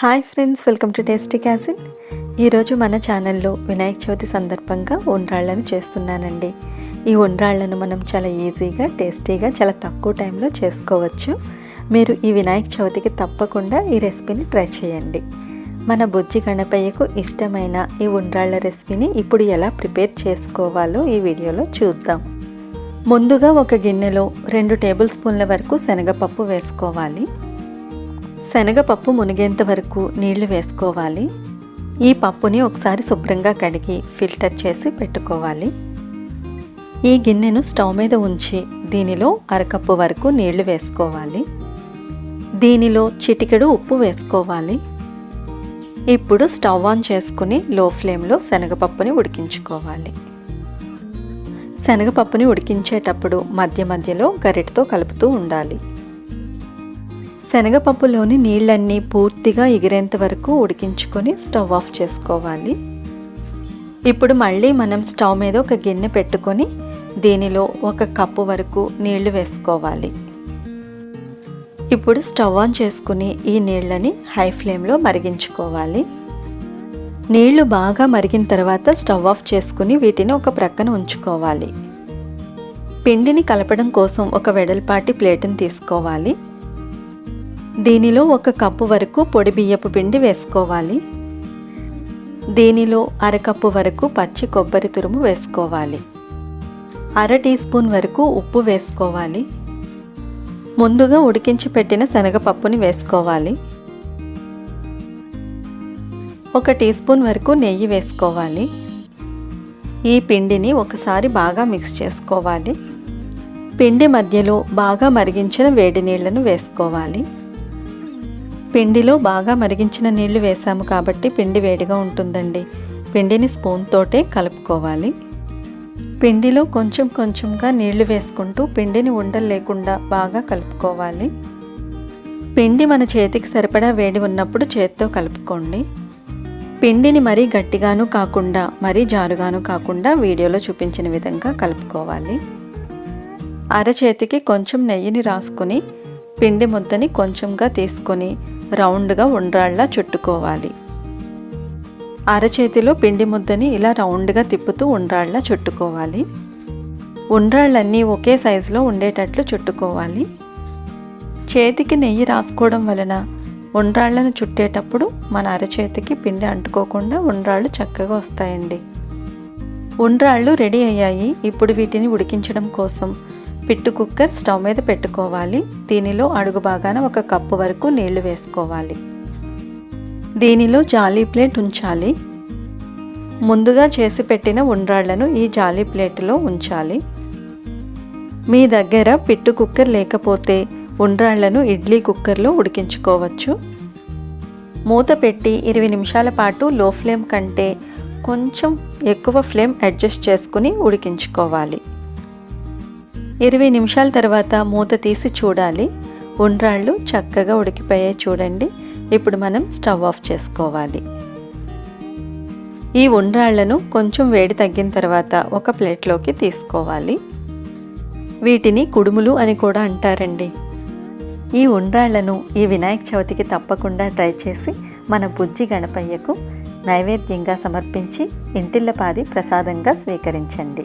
Hi friends welcome to tasty cuisine. ఈరోజు మన ఛానల్లో వినాయక చవితి సందర్భంగా ఉండ్రాళ్ళను చేస్తున్నానండి. ఈ ఉండ్రాళ్ళను మనం చాలా ఈజీగా టేస్టీగా చాలా తక్కువ టైంలో చేసుకోవచ్చు. మీరు ఈ వినాయక చవితికి తప్పకుండా ఈ రెసిపీని ట్రై చేయండి. మన బుజ్జి గణపయ్యకు ఇష్టమైన ఈ ఉండ్రాళ్ళ రెసిపీని ఇప్పుడు ఎలా ప్రిపేర్ చేసుకోవాలో ఈ వీడియోలో చూద్దాం. ముందుగా ఒక గిన్నెలో రెండు టేబుల్ స్పూన్ల వరకు శనగపప్పు వేసుకోవాలి. శనగపప్పు మునిగేంత వరకు నీళ్ళు వేసుకోవాలి. ఈ పప్పుని ఒకసారి శుభ్రంగా కడిగి ఫిల్టర్ చేసి పెట్టుకోవాలి. ఈ గిన్నెను స్టవ్ మీద ఉంచి దీనిలో అరకప్పు వరకు నీళ్ళు వేసుకోవాలి. దీనిలో చిటికెడు ఉప్పు వేసుకోవాలి. ఇప్పుడు స్టవ్ ఆన్ చేసుకుని లో ఫ్లేమ్లో శనగపప్పుని ఉడికించుకోవాలి. శనగపప్పుని ఉడికించేటప్పుడు మధ్య మధ్యలో గరిటతో కలుపుతూ ఉండాలి. శనగపప్పులోని నీళ్ళన్నీ పూర్తిగా ఎగిరేంత వరకు ఉడికించుకొని స్టవ్ ఆఫ్ చేసుకోవాలి. ఇప్పుడు మళ్ళీ మనం స్టవ్ మీద ఒక గిన్నె పెట్టుకొని దీనిలో ఒక కప్పు వరకు నీళ్ళు వేసుకోవాలి. ఇప్పుడు స్టవ్ ఆన్ చేసుకుని ఈ నీళ్ళని హై ఫ్లేమ్లో మరిగించుకోవాలి. నీళ్ళు బాగా మరిగిన తర్వాత స్టవ్ ఆఫ్ చేసుకుని వీటిని ఒక ప్రక్కన ఉంచుకోవాలి. పిండిని కలపడం కోసం ఒక వెడల్పాటి ప్లేటుని తీసుకోవాలి. దీనిలో ఒక కప్పు వరకు పొడి బియ్యపు పిండి వేసుకోవాలి. దీనిలో అరకప్పు వరకు పచ్చి కొబ్బరి తురుము వేసుకోవాలి. అర టీ స్పూన్ వరకు ఉప్పు వేసుకోవాలి. ముందుగా ఉడికించి పెట్టిన శనగపప్పుని వేసుకోవాలి. ఒక టీ స్పూన్ వరకు నెయ్యి వేసుకోవాలి. ఈ పిండిని ఒకసారి బాగా మిక్స్ చేసుకోవాలి. పిండి మధ్యలో బాగా మరిగించిన వేడి నీళ్ళను వేసుకోవాలి. పిండిలో బాగా మరిగించిన నీళ్ళు వేసాము కాబట్టి పిండి వేడిగా ఉంటుందండి. పిండిని స్పూన్ తోటే కలుపుకోవాలి. పిండిలో కొంచెం కొంచెంగా నీళ్ళు వేసుకుంటూ పిండిని ఉండలు లేకుండా బాగా కలుపుకోవాలి. పిండి మన చేతికి సరిపడా వేడి ఉన్నప్పుడు చేత్తో కలుపుకోండి. పిండిని మరీ గట్టిగాను కాకుండా మరీ జారుగాను కాకుండా వీడియోలో చూపించిన విధంగా కలుపుకోవాలి. అరచేతికి కొంచెం నెయ్యిని రాసుకుని పిండి ముద్దని కొంచెంగా తీసుకొని రౌండ్గా ఉండ్రాళ్ళ చుట్టుకోవాలి. అరచేతిలో పిండి ముద్దని ఇలా రౌండ్గా తిప్పుతూ ఉండ్రాళ్ళ చుట్టుకోవాలి. ఉండ్రాళ్ళన్నీ ఒకే సైజులో ఉండేటట్లు చుట్టుకోవాలి. చేతికి నెయ్యి రాసుకోవడం వలన ఉండ్రాళ్ళను చుట్టేటప్పుడు మన అరచేతికి పిండి అంటుకోకుండా ఉండ్రాళ్ళు చక్కగా వస్తాయండి. ఉండ్రాళ్ళు రెడీ అయ్యాయి. ఇప్పుడు వీటిని ఉడికించడం కోసం పిట్టు కుక్కర్ స్టవ్ మీద పెట్టుకోవాలి. దీనిలో అడుగు భాగాన ఒక కప్పు వరకు నీళ్ళు వేసుకోవాలి. దీనిలో జాలీ ప్లేట్ ఉంచాలి. ముందుగా చేసి పెట్టిన ఉండ్రాళ్ళను ఈ జాలీ ప్లేట్లో ఉంచాలి. మీ దగ్గర పిట్టు కుక్కర్ లేకపోతే ఉండ్రాళ్ళను ఇడ్లీ కుక్కర్లో ఉడికించుకోవచ్చు. మూత పెట్టి ఇరవై నిమిషాల పాటు లో ఫ్లేమ్ కంటే కొంచెం ఎక్కువ ఫ్లేమ్ అడ్జస్ట్ చేసుకుని ఉడికించుకోవాలి. ఇరవై నిమిషాల తర్వాత మూత తీసి చూడాలి. ఉండ్రాళ్ళు చక్కగా ఉడికిపోయాయి చూడండి. ఇప్పుడు మనం స్టవ్ ఆఫ్ చేసుకోవాలి. ఈ ఉండ్రాళ్ళను కొంచెం వేడి తగ్గిన తర్వాత ఒక ప్లేట్లోకి తీసుకోవాలి. వీటిని కుడుములు అని కూడా అంటారండి. ఈ ఉండ్రాళ్ళను ఈ వినాయక చవితికి తప్పకుండా ట్రై చేసి మన బుజ్జి గణపయ్యకు నైవేద్యంగా సమర్పించి ఇంటిల్లపాది ప్రసాదంగా స్వీకరించండి.